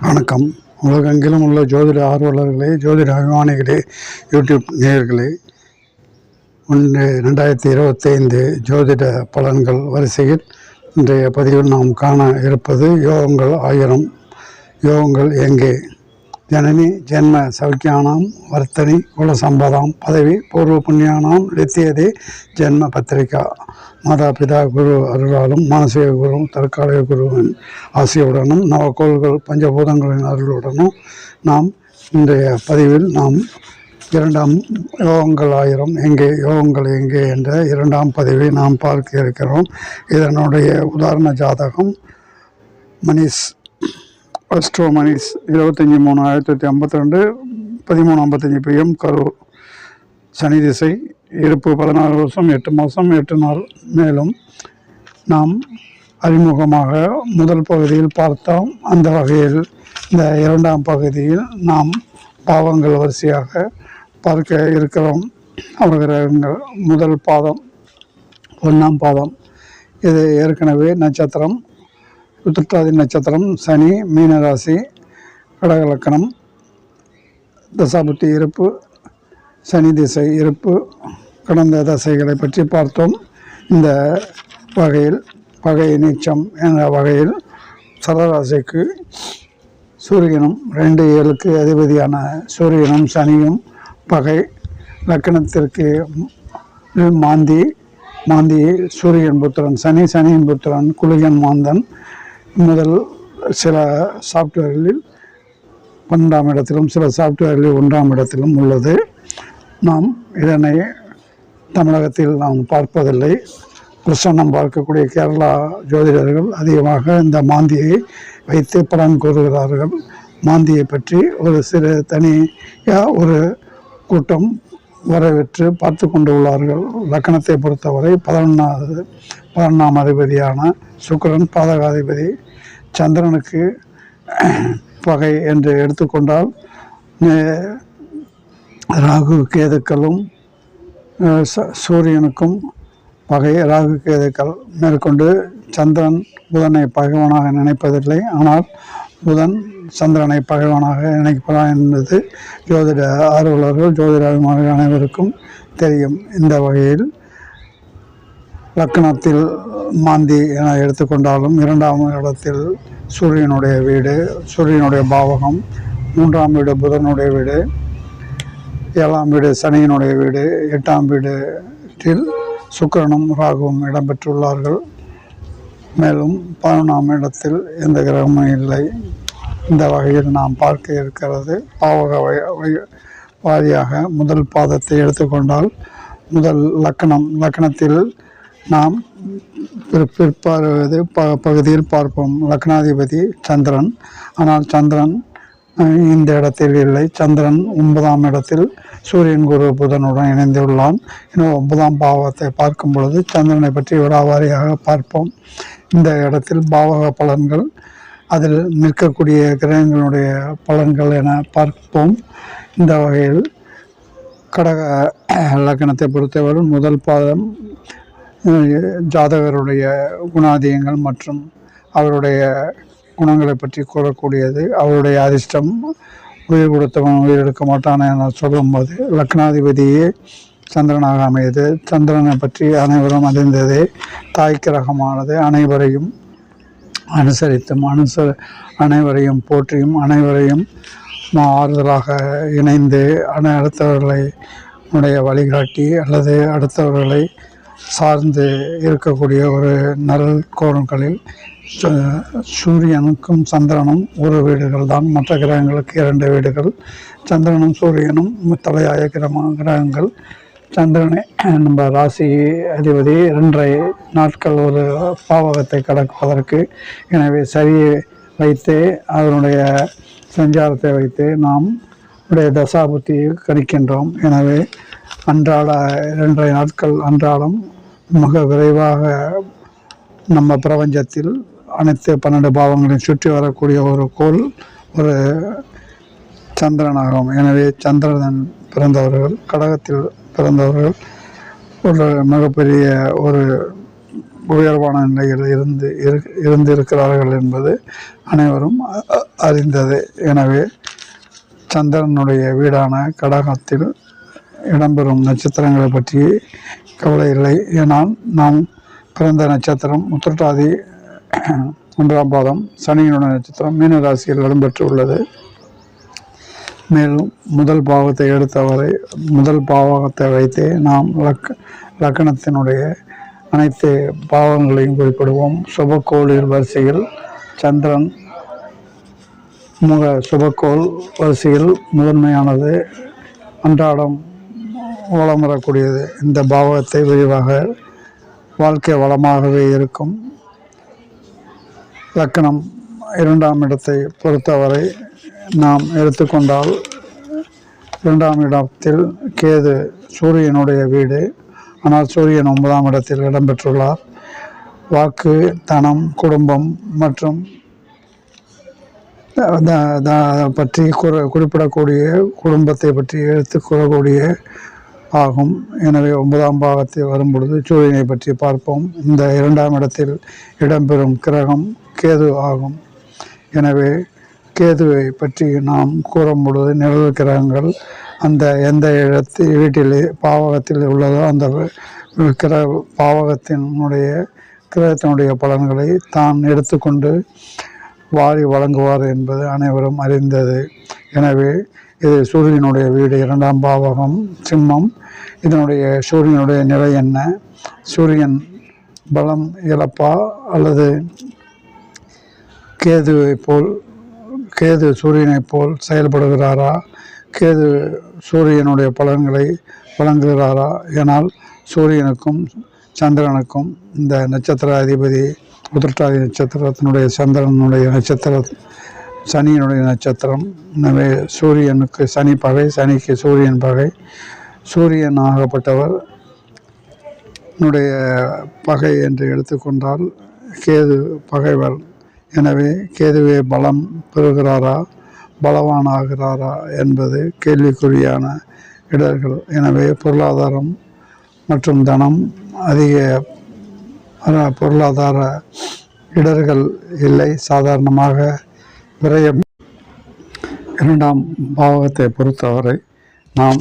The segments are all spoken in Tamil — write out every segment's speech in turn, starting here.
வணக்கம். உலகெங்கிலும் உள்ள ஜோதிட ஆர்வலர்களே ஜோதிட அபிமானிகளே யூடியூப் நேயர்களே ஒன்று ரெண்டாயிரத்தி இருபத்தைந்து ஜோதிட பலன்கள் வரிசையில் இன்றைய பதிவில் நாம் காண இருப்பது யோகங்கள் ஆயிரம். யோகங்கள் எங்கே? ஜனனி ஜென்ம சௌக்கியானாம் வர்த்தனி குலசம்பதாம் பதவி பூர்வ புண்ணியானாம் நித்தியதே ஜென்ம பத்திரிகா. மாதா பிதா குரு அருளாலும் மானசீக குருவும் தற்காலிக குருவின் ஆசையுடனும் நவக்கோள்கள் பஞ்சபூதங்களின் அருளுடனும் நாம் இன்றைய பதிவில் நாம் இரண்டாம் யோகங்கள் ஆயிரம் எங்கே யோகங்கள் எங்கே என்ற இரண்டாம் பதிவை நாம் பார்க்க இருக்கிறோம். இதனுடைய உதாரண ஜாதகம் மணிஷ் அஸ்ட்ரோ மணிஸ் இருபத்தஞ்சி மூணு ஆயிரத்தி தொள்ளாயிரத்தி ஐம்பத்தி ரெண்டு பதிமூணு ஐம்பத்தஞ்சு பிஎம் கரூர். சனி திசை இருப்பு பதினாறு வருஷம் எட்டு மாதம் எட்டு நாள். மேலும் நாம் அறிமுகமாக முதல் பகுதியில் பார்த்தோம். அந்த வகையில் இந்த இரண்டாம் பகுதியில் நாம் பாவங்கள் வரிசையாக பார்க்க இருக்கிறோம். அவர்கள் முதல் பாதம் ஒன்றாம் பாதம். இது ஏற்கனவே நட்சத்திரம். உத்திரட்டாதி நட்சத்திரம் சனி மீனராசி கடகலக்கணம் தசாபுத்தி இருப்பு சனி திசை இருப்பு கடந்த தசைகளை பற்றி பார்த்தோம். இந்த வகையில் பகை நீச்சம் என்ற வகையில் சரராசிக்கு சூரியனும் ரெண்டு ஏழுக்கு அதிபதியான சூரியனும் சனியும் பகை. லக்கணத்திற்கு மாந்தி மாந்தி சூரியன் புத்திரன் சனி சனியின் புத்திரன் குளிகன் மாந்தன். முதல் சில சாஃப்ட்வேர்களில் பன்னெண்டாம் இடத்திலும் சில சாஃப்ட்வேர்களில் ஒன்றாம் இடத்திலும் உள்ளது. நாம் இதனை தமிழகத்தில் நாம் பார்ப்பதில்லை. பிரசன்னம் பார்க்கக்கூடிய கேரளா ஜோதிடர்கள் அதிகமாக இந்த மாந்தியை வைத்து பலன் கூறுகிறார்கள். மாந்தியை பற்றி ஒரு சிறு தனியாக ஒரு கூட்டம் வரவேற்று பார்த்து கொண்டு உள்ளார்கள். லக்கணத்தை பொறுத்தவரை பதினொன்றாவது பன்னெண்டாம் அதிபதியான சுக்கரன் பாதகாதிபதி சந்திரனுக்கு பகை என்று எடுத்துக்கொண்டால் ராகு கேதுக்களும் சூரியனுக்கும் பகை ராகு கேதுக்கள் மேற்கொண்டு சந்திரன் புதனை பகைவனாக நினைப்பதில்லை. ஆனால் புதன் சந்திரனை பகைவனாக நினைப்பதா என்பது ஜோதிட ஆர்வலர்கள் ஜோதிட அபிமானிகள் அனைவருக்கும் தெரியும். இந்த வகையில் லக்னத்தில் மாந்தி என எடுத்துக்கொண்டாலும் இரண்டாம் இடத்தில் சூரியனுடைய வீடு சூரியனுடைய பாவகம் மூன்றாம் வீடு புதனுடைய வீடு ஏழாம் வீடு சனியினுடைய வீடு எட்டாம் வீட்டில் சுக்கரனும் ராகுவும் இடம்பெற்றுள்ளார்கள். மேலும் பதினொன்றாம் இடத்தில் எந்த கிரகமும் இல்லை. இந்த வகையில் நாம் பார்க்க இருக்கிறது பாவக வய- வய- வாரியாக முதல் பாதத்தை எடுத்துக்கொண்டால் முதல் லக்கணம் லக்கணத்தில் நாம் பிற்- பிற்பார்வது ப பகுதியில் பார்ப்போம். லக்னாதிபதி சந்திரன். ஆனால் சந்திரன் இந்த இடத்தில் இல்லை. சந்திரன் ஒன்பதாம் இடத்தில் சூரியன் குரு புதனுடன் இணைந்துள்ளான். இன்னும் ஒன்பதாம் பாவத்தை பார்க்கும் பொழுது சந்திரனை பற்றி விடாவாரியாக பார்ப்போம். இந்த இடத்தில் பாவக பலன்கள் அதில் நிற்கக்கூடிய கிரகங்களுடைய பலன்கள் என பார்ப்போம். இந்த வகையில் கடக லக்கணத்தை பொறுத்தவரை முதல் பாதம் ஜாதகருடைய குணாதியங்கள் மற்றும் அவருடைய குணங்களை பற்றி கூறக்கூடியது. அவருடைய அதிர்ஷ்டம் உயிர் கொடுத்தவன் உயிர் எடுக்க மாட்டான் என சொல்லும்போது லக்னாதிபதியே சந்திரனாக அமையது. சந்திரனை பற்றி அனைவரும் அறிந்தது தாய் கிரகமானது அனைவரையும் அனுசரித்தும் அனுச அனைவரையும் போற்றியும் அனைவரையும் மா- ஆறுதலாக இணைந்து அடுத்தவர்களை உடைய வழிகாட்டி அல்லது அடுத்தவர்களை சார்ந்து இருக்கக்கூடிய ஒரு நல் கோணங்களில் சூரியனுக்கும் சந்திரனும் ஒரு வீடுகள் தான். மற்ற கிரகங்களுக்கு இரண்டு வீடுகள். சந்திரனும் சூரியனும் தலையாய கிரம கிரகங்கள். சந்திரனை நம்ம ராசி அதிபதி ரெண்டரை நாட்கள் ஒரு பாவகத்தை கடப்பதற்கு எனவே சரியை வைத்து அதனுடைய சஞ்சாரத்தை வைத்து நாம் உடைய தசாபுத்தியை கணிக்கின்றோம். எனவே அன்றாட இரண்டரை நாட்கள் அன்றாடம் மிக விரைவாக நம்ம பிரபஞ்சத்தில் அனைத்து பன்னெண்டு பாவங்களையும் சுற்றி வரக்கூடிய ஒரு கோள் ஒரு சந்திரனாகும். எனவே சந்திரன் பிறந்தவர்கள் கடகத்தில் பிறந்தவர்கள் ஒரு மிகப்பெரிய ஒரு உயர்வான நிலையில் இருந்து இரு- இருந்திருக்கிறார்கள் என்பது அனைவரும் அ- அறிந்தது. எனவே சந்திரனுடைய வீடான கடகத்தில் இடம்பெறும் நட்சத்திரங்களை பற்றி கவலை இல்லை. ஏனால் நாம் பிறந்த நட்சத்திரம் உத்திரட்டாதி ஒன்றாம் பாதம் சனியினுடைய நட்சத்திரம் மீன ராசியில் இடம்பெற்று உள்ளது மேலும் முதல் பாவத்தை எடுத்தவரை முதல் பாவகத்தை வைத்தே நாம் லக் லக்கணத்தினுடைய அனைத்து பாவங்களையும் குறிப்பிடுவோம். சுபக்கோளில் வரிசையில் சந்திரன் முக சுபக்கோள் வரிசையில் முதன்மையானது அன்றாடம் வளம் வரக்கூடியது இந்த பாவகத்தை விரிவாக வாழ்க்கை வளமாகவே இருக்கும். லக்கணம் இரண்டாம் இடத்தை பொறுத்தவரை நாம் எடுத்துக்கொண்டால் இரண்டாம் இடத்தில் கேது சூரியனுடைய வீடு. ஆனால் சூரியன் ஒன்பதாம் இடத்தில் இடம்பெற்றுள்ளார் வாக்கு தனம் குடும்பம் மற்றும் பற்றி குறிப்பிடக்கூடிய குடும்பத்தை பற்றி எடுத்து கூறக்கூடிய ஆகும். எனவே ஒன்பதாம் பாகத்தில் வரும் பொழுது சூரியனை பற்றி பார்ப்போம். இந்த இரண்டாம் இடத்தில் இடம்பெறும் கிரகம் கேது ஆகும். எனவே கேதுவை பற்றி நாம் கூறும் பொழுது நிழல் கிரகங்கள் அந்த எந்த இடத்து வீட்டிலே பாவகத்தில் உள்ளதோ அந்த கிர பாவகத்தினுடைய கிரகத்தினுடைய பலன்களை தான் எடுத்துக்கொண்டு வாரி வழங்குவார் என்பது அனைவரும் அறிந்தது. எனவே இது சூரியனுடைய வீடு இரண்டாம் பாவகம் சிம்மம். இதனுடைய சூரியனுடைய நிலை என்ன? சூரியன் பலம் இழப்பா? அல்லது கேதுவை போல் கேது சூரியனைப் போல் செயல்படுகிறாரா? கேது சூரியனுடைய பலன்களை வழங்குகிறாரா? ஏனால் சூரியனுக்கும் சந்திரனுக்கும் இந்த நட்சத்திர அதிபதி உத்திரட்டாதி நட்சத்திரத்தினுடைய சந்திரனுடைய நட்சத்திர சனியினுடைய நட்சத்திரம். எனவே சூரியனுக்கு சனி பகை சனிக்கு சூரியன் பகை. சூரியன் ஆகப்பட்டவர். பகை என்று எடுத்துக்கொண்டால் கேது பகைவர். எனவே கேதுவே பலம் பெறுகிறாரா? பலவானாகிறாரா என்பது கேள்விக்குறியான இடர்கள். எனவே பொருளாதாரம் மற்றும் தனம் அதிக பொருளாதார இடர்கள் இல்லை. சாதாரணமாக விரயம் இரண்டாம் பாவகத்தை பொறுத்தவரை நாம்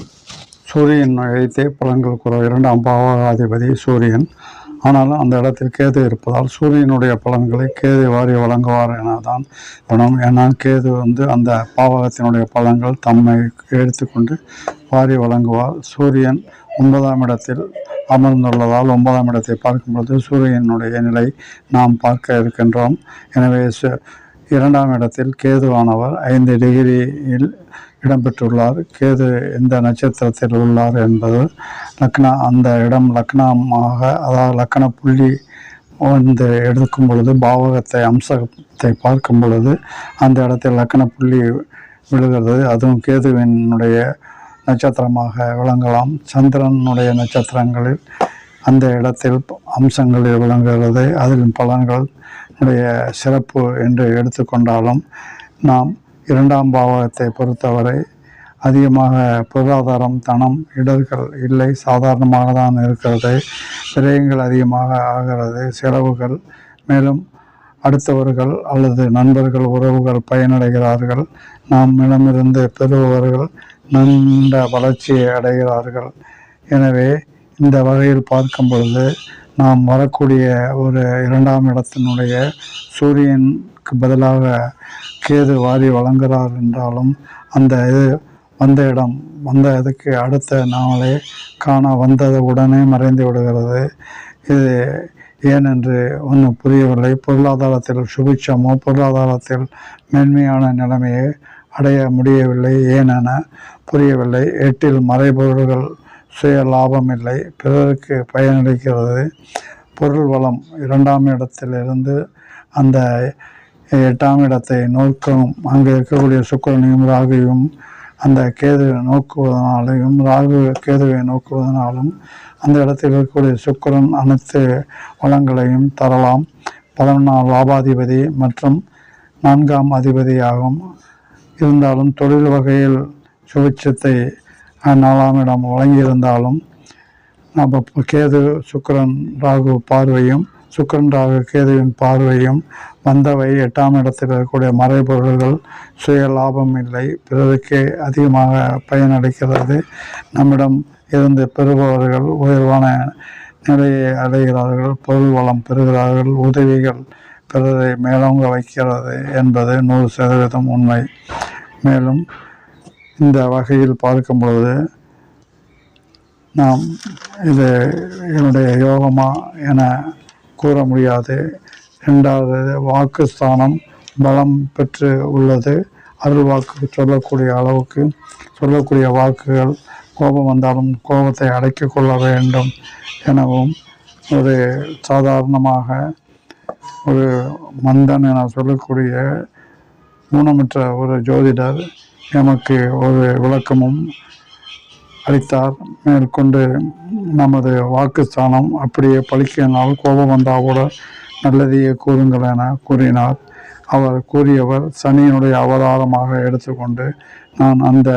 சூரியன் வைத்தே பலன்கள் கூறுவோம் இரண்டாம் பாவகாதிபதி சூரியன். ஆனாலும் அந்த இடத்தில் கேது இருப்பதால் சூரியனுடைய பலன்களை கேது வாரி வழங்குவார் என தான் குணம் ஏன்னா கேது வந்து அந்த பாவகத்தினுடைய பலன்கள் தம்மை எடுத்துக்கொண்டு வாரி வழங்குவார். சூரியன் ஒன்பதாம் இடத்தில் அமர்ந்துள்ளதால் ஒன்பதாம் இடத்தை பார்க்கும்போது சூரியனுடைய நிலை நாம் பார்க்க இருக்கின்றோம். எனவே சு- இரண்டாம் இடத்தில் கேதுவானவர் ஐந்து டிகிரியில் இடம்பெற்றுள்ளார். கேது எந்த நட்சத்திரத்தில் உள்ளார் என்பது லக்னா அந்த இடம் லக்னமாக அதாவது லக்ன புள்ளி வந்து எடுக்கும் பொழுது பாவகத்தை அம்சத்தை பார்க்கும் பொழுது அந்த இடத்தில் லக்கண புள்ளி விழுகிறது. அதுவும் கேதுவினுடைய நட்சத்திரமாக விளங்கலாம். சந்திரனுடைய நட்சத்திரங்களில் அந்த இடத்தில் அம்சங்களில் விளங்குகிறது. அதில் பலன்கள் உடைய சிறப்பு என்று எடுத்துக்கொண்டாலும் நாம் இரண்டாம் பாவகத்தை பொறுத்தவரை அதிகமாக பொருளாதாரம் தனம் இடர்கள் இல்லை. சாதாரணமாக தான் இருக்கிறது. விரயங்கள் அதிகமாக ஆகிறது. செலவுகள் மேலும் அடுத்தவர்கள் அல்லது நண்பர்கள் உறவுகள் பயனடைகிறார்கள். நாம் இடமிருந்து பெறுபவர்கள் நன்ற வளர்ச்சியை அடைகிறார்கள். எனவே இந்த வகையில் பார்க்கும் பொழுது நாம் வரக்கூடிய ஒரு இரண்டாம் இடத்தினுடைய சூரியனுக்கு பதிலாக கேது வாரி வழங்குகிறார் என்றாலும் அந்த இது வந்த இடம் வந்த இதுக்கு அடுத்த நாளே காண வந்தது உடனே மறைந்து விடுகிறது. இது ஏனென்று ஒன்றும் புரியவில்லை. பொருளாதாரத்தில் சுபிட்சமோ பொருளாதாரத்தில் மேன்மையான நிலைமையை அடைய முடியவில்லை. ஏனென புரியவில்லை. எட்டில் மறைபொருள்கள் சுய லாபம் இல்லை பிறருக்கு பயனளிக்கிறது. பொருள் வளம் இரண்டாம் இடத்திலிருந்து அந்த எட்டாம் இடத்தை நோக்கவும் அங்கே இருக்கக்கூடிய சுக்கிரனையும் ராகுவையும் அந்த கேதுவை நோக்குவதனாலையும் ராகு கேதுவை நோக்குவதனாலும் அந்த இடத்தில் இருக்கக்கூடிய சுக்கரன் அனைத்து வளங்களையும் தரலாம். பதினொன்றாம் லாபாதிபதி மற்றும் நான்காம் அதிபதியாகும். இருந்தாலும் தொழில் வகையில் சுபிட்சத்தை நாலாம் இடம் வழங்கியிருந்தாலும் நம்ம கேது சுக்கரன் ராகு பார்வையும் சுக்கரன் ராகு கேதுவின் பார்வையும் வந்தவை எட்டாம் இடத்தில் இருக்கக்கூடிய மறைபொருள்கள் சுய லாபம் இல்லை பிறருக்கே அதிகமாக பயனளிக்கிறது நம்மிடம் இருந்து பெறுபவர்கள் உயர்வான நிலையை அடைகிறார்கள் பொருள் வளம் பெறுகிறார்கள் உதவிகள் பிறரை மேலோங்க வைக்கிறது என்பது நூறு சதவீதம் உண்மை. மேலும் இந்த வகையில் பார்க்கும் பொழுது நாம் இது என்னுடைய யோகமா என கூற முடியாது. ரெண்டாவது வாக்குஸ்தானம் பலம் பெற்று உள்ளது. அருள் வாக்கு சொல்லக்கூடிய அளவுக்கு சொல்லக்கூடிய வாக்குகள் கோபம் வந்தாலும் கோபத்தை அடக்கிக் கொள்ள வேண்டும் எனவும் ஒரு சாதாரணமாக ஒரு மந்தன் என சொல்லக்கூடிய ஊனமற்ற ஒரு ஜோதிடர் எமக்கு ஒரு விளக்கமும் அளித்தார். மேற்கொண்டு நமது வாக்குஸ்தானம் அப்படியே பழிக்கினால் கோபம் வந்தால் கூட நல்லதையே கூறுங்கள் என கூறினார். அவர் கூறியவர் சனியினுடைய அவதாரமாக எடுத்துக்கொண்டு நான் அந்த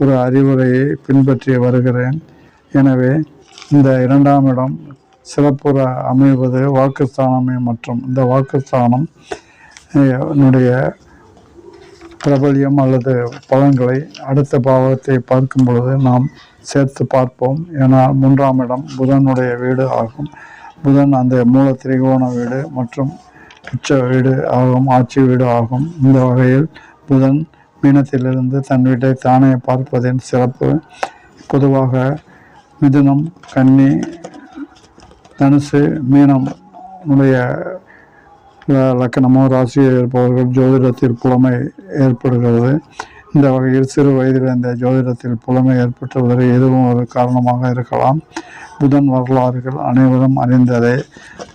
ஒரு அறிவுரையை பின்பற்றி வருகிறேன். எனவே இந்த இரண்டாம் இடம் சிறப்புற அமைவது வாக்குஸ்தானமே மற்றும் இந்த வாக்குஸ்தானம் என்னுடைய பிரபல்யம் அல்லது பலன்களை அடுத்த பாவத்தை பார்க்கும் பொழுது நாம் சேர்த்து பார்ப்போம். ஏன்னா மூன்றாம் இடம் புதனுடைய வீடு ஆகும். புதன் அந்த மூல திரிகோண வீடு மற்றும் உச்ச வீடு ஆகும் ஆட்சி வீடு ஆகும். இந்த வகையில் புதன் மீனத்திலிருந்து தன் வீட்டை தானே பார்ப்பதின் சிறப்பு. பொதுவாக மிதுனம் கன்னி தனுசு மீனம் உடைய லக்கணமோ ராசியோ இருப்பவர்கள் ஜோதிடத்தில் புலமை ஏற்படுகிறது. இந்த வகையில் சிறு வயதில் இந்த ஜோதிடத்தில் புலமை ஏற்பட்டுவதற்கு எதுவும் ஒரு காரணமாக இருக்கலாம். புதன் வரலாறுகள் அனைவரும் அறிந்ததே.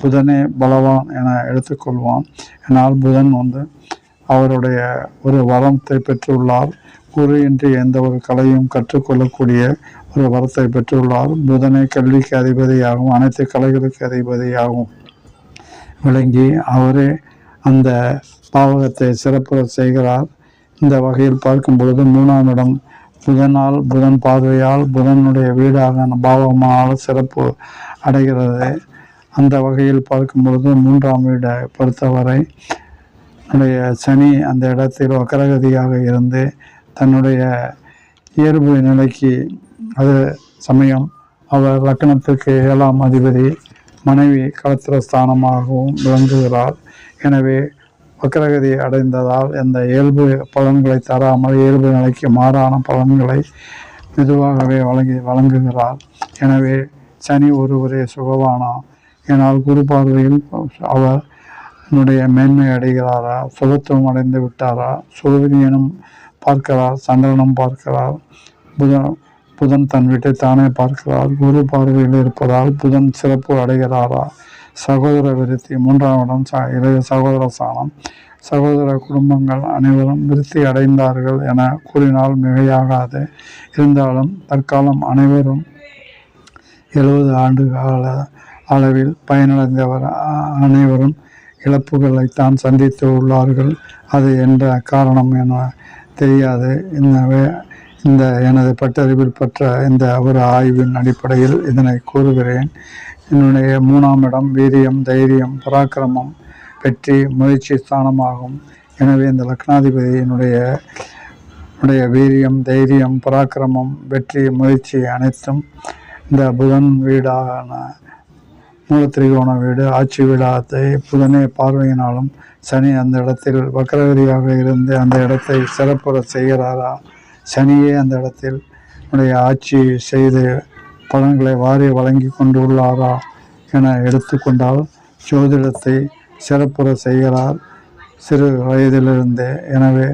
புதனே பலவான் என எடுத்துக்கொள்வான் ஆனால் புதன் வந்து அவருடைய ஒரு வரத்தை பெற்றுள்ளார். குரு இன்றி எந்த ஒரு கலையும் கற்றுக்கொள்ளக்கூடிய ஒரு வரத்தை பெற்றுள்ளார். புதனே கல்விக்கு அதிபதியாகும் அனைத்து கலைகளுக்கு அதிபதியாகும் விளங்கி அவரே அந்த பாவகத்தை சிறப்புற செய்கிறார். இந்த வகையில் பார்க்கும் பொழுது மூணாம் இடம் புதனால் புதன் பார்வையால் புதனுடைய வீடாக பாவகமானால் சிறப்பு அடைகிறது. அந்த வகையில் பார்க்கும் பொழுது மூன்றாம் வீடை பொறுத்தவரை நம்முடைய சனி அந்த இடத்தில் வக்கரகதியாக இருந்து தன்னுடைய இயல்பு நிலைக்கு அது சமயம் அவர் லக்னத்துக்கு ஏழாம் அதிபதி மனைவி களத்திர ஸ்தானமாகவும் விளங்குகிறார் எனவே வக்கரகதி அடைந்ததால் இந்த இயல்பு பலன்களை தராமல் இயல்பு நிலைக்கு மாறான பலன்களை மெதுவாகவே வழங்கி வழங்குகிறார் எனவே சனி ஒருவரே சுகவானா ஏனால் குரு பார்வையில் அவர் என்னுடைய மேன்மை அடைகிறாரா? சுகத்துவம் அடைந்து விட்டாரா? சூரியனும் பார்க்கிறார் சந்திரனும் பார்க்கிறார். புதன் புதன் தன் வீட்டை தானே பார்க்கிறார் குரு பார்வையில் இருப்பதால் புதன் சிறப்பு அடைகிறாரா? சகோதர விருத்தி மூன்றாம் இடம் ச இளைய சகோதர சாணம் சகோதர குடும்பங்கள் அனைவரும் விருத்தி அடைந்தார்கள் என கூறினால் மிகையாகாது. இருந்தாலும் தற்காலம் அனைவரும் எழுபது ஆண்டு கால அளவில் பயனடைந்தவர். அனைவரும் அனைவரும் இழப்புகளைத்தான் சந்தித்து உள்ளார்கள். அது என்ற காரணம் என தெரியாது. இந்த இந்த எனது பட்டறிவில் பெற்ற இந்த ஒரு ஆய்வின் அடிப்படையில் இதனை கூறுகிறேன். என்னுடைய மூணாம் இடம் வீரியம் தைரியம் பராக்கிரமம் வெற்றி முயற்சி ஸ்தானமாகும். எனவே இந்த லக்னாதிபதி என்னுடைய உடைய வீரியம் தைரியம் பராக்கிரமம் வெற்றி முயற்சி அனைத்தும் இந்த புதன் வீடான மூலத்திரிகோண வீடு ஆட்சி வீடாத்தை புதனே பார்வையினாலும் சனி அந்த இடத்தில் வக்கரகதியாக இருந்து அந்த இடத்தை சிறப்புற செய்கிறாரா? சனியே அந்த இடத்தில் உடைய ஆட்சி செய்து பலன்களை வாரி வழங்கி கொண்டுள்ளாரா என எடுத்துக்கொண்டால் ஜோதிடத்தை சிறப்புற செய்கிறார். சிறு வயதிலிருந்தே. எனவே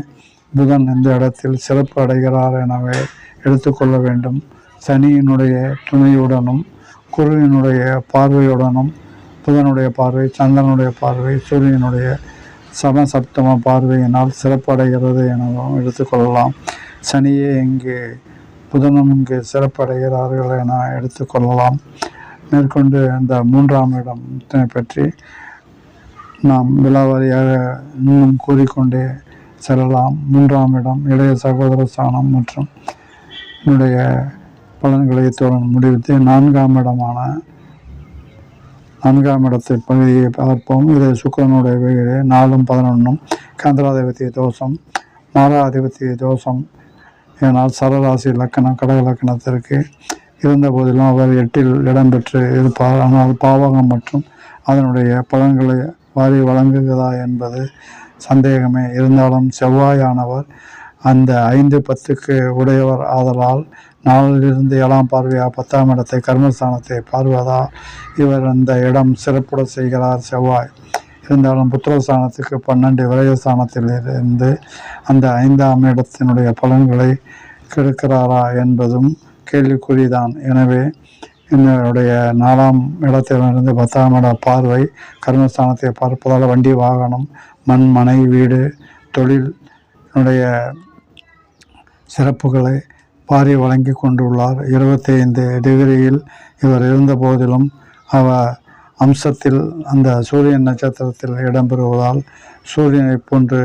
புதன் இந்த இடத்தில் சிறப்பு அடைகிறார் எனவே எடுத்துக்கொள்ள வேண்டும். சனியினுடைய துணையுடனும் குருவினுடைய பார்வையுடனும் புதனுடைய பார்வை சந்திரனுடைய பார்வை சூரியனுடைய சமசப்தம பார்வையினால் சிறப்படைகிறது எனவும் எடுத்துக்கொள்ளலாம். சனியே இங்கு புதனும் இங்கு சிறப்படைகிறார்கள் என எடுத்துக்கொள்ளலாம் மேற்கொண்டு இந்த மூன்றாம் இடம் பற்றி நாம் விலாவாரியாக இன்னும் கூறிக்கொண்டே செல்லலாம். மூன்றாம் இடம் இளைய சகோதர ஸ்தானம் மற்றும் என்னுடைய பலன்களை தொடர்ந்து முடிவித்து நான்காம் இடமான நான்காம் இடத்தை பகுதியை பார்ப்போம். இது சுக்கரனுடைய வீடு நாலும் பதினொன்றும். கந்திராதிபத்திய தோஷம் மாராதிபத்திய தோஷம் ஏனால் சரராசி இலக்கணம் கடக இலக்கணத்திற்கு இருந்த போதிலும் அவர் எட்டில் இடம்பெற்று இருப்பார். ஆனால் பாவகம் மற்றும் அதனுடைய பலன்களை வாரி வழங்குகிறதா என்பது சந்தேகமே. இருந்தாலும் செவ்வாயானவர் அந்த ஐந்து பத்துக்கு உடையவர் ஆதலால் நாளிலிருந்து ஏழாம் பார்வையா பத்தாம் இடத்தை கர்மஸ்தானத்தை பார்வதா. இவர் அந்த இடம் சிறப்புட செய்கிறார் செவ்வாய். இருந்தாலும் புத்திரஸ்தானத்துக்கு பன்னெண்டு விரயஸ்தானத்தில் இருந்து அந்த ஐந்தாம் இடத்தினுடைய பலன்களை கெடுக்கிறாரா என்பதும் கேள்விக்குறிதான். எனவே என்னுடைய நாலாம் இடத்திலிருந்து பத்தாம் இட பார்வை கர்மஸ்தானத்தை பார்ப்பதால் வண்டி வாகனம் மண் மனை வீடு தொழில் என்னுடைய சிறப்புகளை பாரி வழங்கி கொண்டுள்ளார். இருபத்தி ஐந்து டிகிரியில் இவர் இருந்த போதிலும் அவர் அம்சத்தில் அந்த சூரியன் நட்சத்திரத்தில் இடம்பெறுவதால் சூரியனை போன்று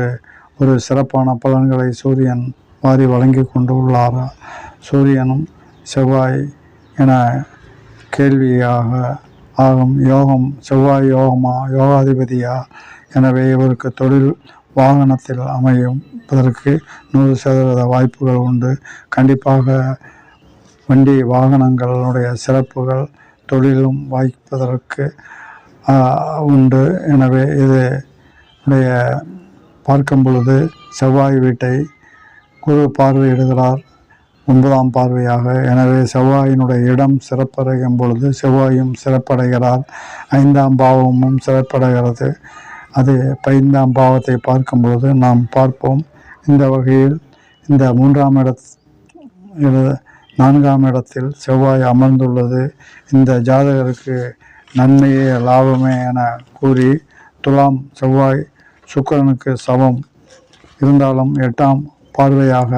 ஒரு சிறப்பான பலன்களை சூரியன் வாரி வழங்கி கொண்டுள்ளார். சூரியனும் செவ்வாய் என கேள்வியாக ஆகும். யோகம் செவ்வாய் யோகமா? யோகாதிபதியா? எனவே இவருக்கு தொழில் வாகனத்தில் அமையும்பதற்கு நூறு சதவீத வாய்ப்புகள் உண்டு. கண்டிப்பாக வண்டி வாகனங்களுடைய சிறப்புகள் தொழிலும் வாய்ப்பதற்கு உண்டு. எனவே இது உடைய பார்க்கும் பொழுது செவ்வாய் வீட்டை குரு பார்வையிடுகிறார் ஒன்பதாம் பார்வையாக. எனவே செவ்வாயினுடைய இடம் சிறப்படையும் பொழுது செவ்வாயும் சிறப்படைகிறார். ஐந்தாம் பாவமும் சிறப்படைகிறது. அது ஐந்தாம் பாவத்தை பார்க்கும் பொழுது நாம் பார்ப்போம். இந்த வகையில் இந்த மூன்றாம் இட- நான்காம் இடத்தில் செவ்வாய் அமர்ந்துள்ளது. இந்த ஜாதகருக்கு நன்மையே லாபமே என கூறி துலாம் செவ்வாய் சுக்கரனுக்கு சமம். இருந்தாலும் எட்டாம் பார்வையாக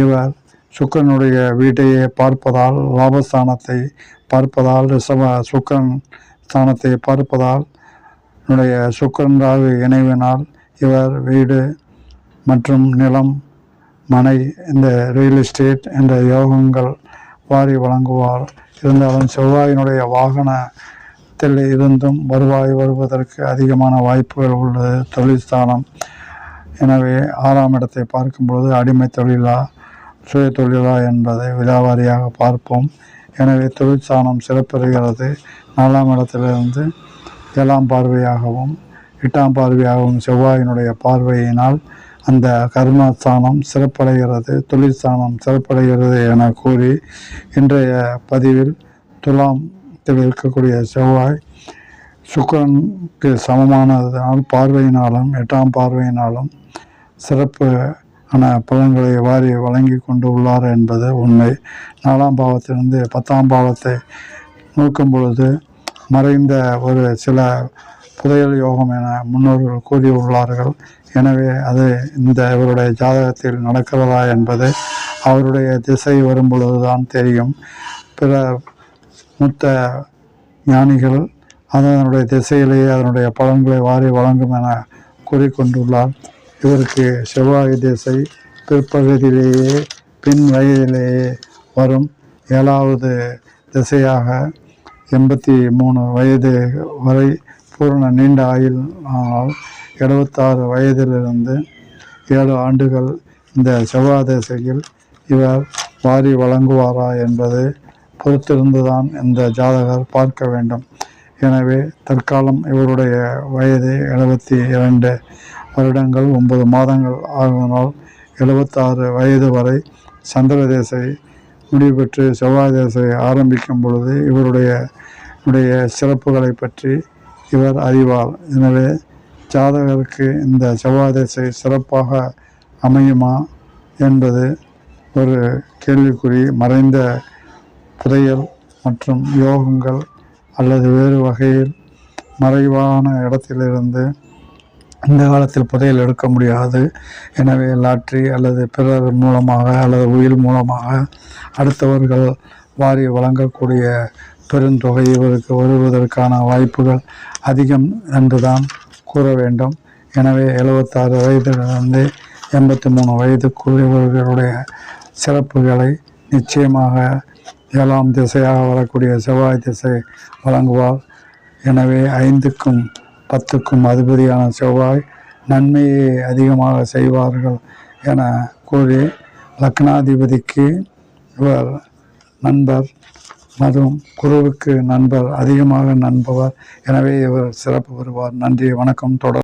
இவர் சுக்கரனுடைய வீட்டையே பார்ப்பதால் லாபஸ்தானத்தை பார்ப்பதால் ரிஷப சுக்கரன் ஸ்தானத்தை பார்ப்பதால் என்னுடைய சுக்கிரன் ராகு இணைவினால் இவர் வீடு மற்றும் நிலம் மனை இந்த ரியல் எஸ்டேட் என்ற யோகங்கள் வாரி வழங்குவார். இருந்தாலும் செவ்வாயினுடைய வாகனத்தில் இருந்தும் வருவாய் வருவதற்கு அதிகமான வாய்ப்புகள் உள்ளது. தொழில் ஸ்தானம். எனவே ஆறாம் இடத்தை பார்க்கும்பொழுது அடிமை தொழிலா சுய தொழிலா என்பதை விலாவாரியாக பார்ப்போம். எனவே தொழிற்சாணம் சிறப்பெறுகிறது. நாலாம் இடத்திலிருந்து ஏழாம் பார்வையாகவும் எட்டாம் பார்வையாகவும் செவ்வாயினுடைய பார்வையினால் அந்த கர்மஸ்தானம் சிறப்படைகிறது தொழிற்சானம் சிறப்படைகிறது என கூறி இன்றைய பதிவில் துலாம் இருக்கக்கூடிய செவ்வாய் சுக்கரனுக்கு சமமானதனால் பார்வையினாலும் எட்டாம் பார்வையினாலும் சிறப்பு ஆன பலன்களை வாரி வழங்கி கொண்டு உள்ளார் என்பது உண்மை. நாலாம் பாவத்திலிருந்து பத்தாம் பாவத்தை நோக்கும் பொழுது மறைந்த ஒரு சில புதையல் யோகம் என முன்னோர்கள் கூறியுள்ளார்கள். எனவே அது இந்த இவருடைய ஜாதகத்தில் நடக்கிறதா என்பது அவருடைய திசை வரும்பொழுதுதான் தெரியும். பிற மூத்த ஞானிகள் அதனுடைய திசையிலேயே அதனுடைய பலன்களை வாரி வழங்கும் என கூறிக்கொண்டுள்ளார். இவருக்கு செவ்வாய் திசை பிற்பகுதியிலேயே பின் வயதிலேயே வரும். ஏழாவது திசையாக எண்பத்தி மூணு வயது வரை பூரண நீண்ட ஆயுள் ஆனால் எழுபத்தாறு வயதிலிருந்து ஏழு ஆண்டுகள் இந்த செவ்வாதேசையில் இவர் வாரி வழங்குவாரா என்பது பொறுத்திருந்துதான் இந்த ஜாதகர் பார்க்க வேண்டும். எனவே தற்காலம் இவருடைய வயது எழுபத்தி இரண்டு வருடங்கள் ஒன்பது மாதங்கள் ஆகினால் எழுபத்தாறு வயது வரை சந்திரதேசை முடிவு பெற்று செவ்வாய் தேசை ஆரம்பிக்கும் பொழுது இவருடைய உடைய சிறப்புகளை பற்றி இவர் அறிவார். எனவே ஜாதகருக்கு இந்த செவ்வாய் திசை சிறப்பாக அமையுமா என்பது ஒரு கேள்விக்குறி மறைந்த புதையல் மற்றும் யோகங்கள் அல்லது வேறு வகையில் மறைவான இடத்திலிருந்து இந்த காலத்தில் புதையல் எடுக்க முடியாது. எனவே லாட்ரி அல்லது பிறர் மூலமாக அல்லது உயிர் மூலமாக அடுத்தவர்கள் வாரி வழங்கக்கூடிய பெருந்தொகை இவருக்கு வருவதற்கான வாய்ப்புகள் அதிகம் என்றுதான் கூற வேண்டும். எனவே எழுபத்தாறு வயதிலிருந்து எண்பத்தி மூணு வயதுக்குரியவர்களுடைய சிறப்புகளை நிச்சயமாக ஏழாம் திசையாக வரக்கூடிய செவ்வாய் திசை வழங்குவார். எனவே ஐந்துக்கும் பத்துக்கும் அதிபதியான செவ்வாய் நன்மையை அதிகமாக செய்வார்கள் என கூறி லக்னாதிபதிக்கு இவர் நண்பர் மதம் குருவுக்கு நண்பர் அதிகமாக நண்பவர். எனவே இவர் சிறப்பு வருவார் நன்றி வணக்கம் தொடர்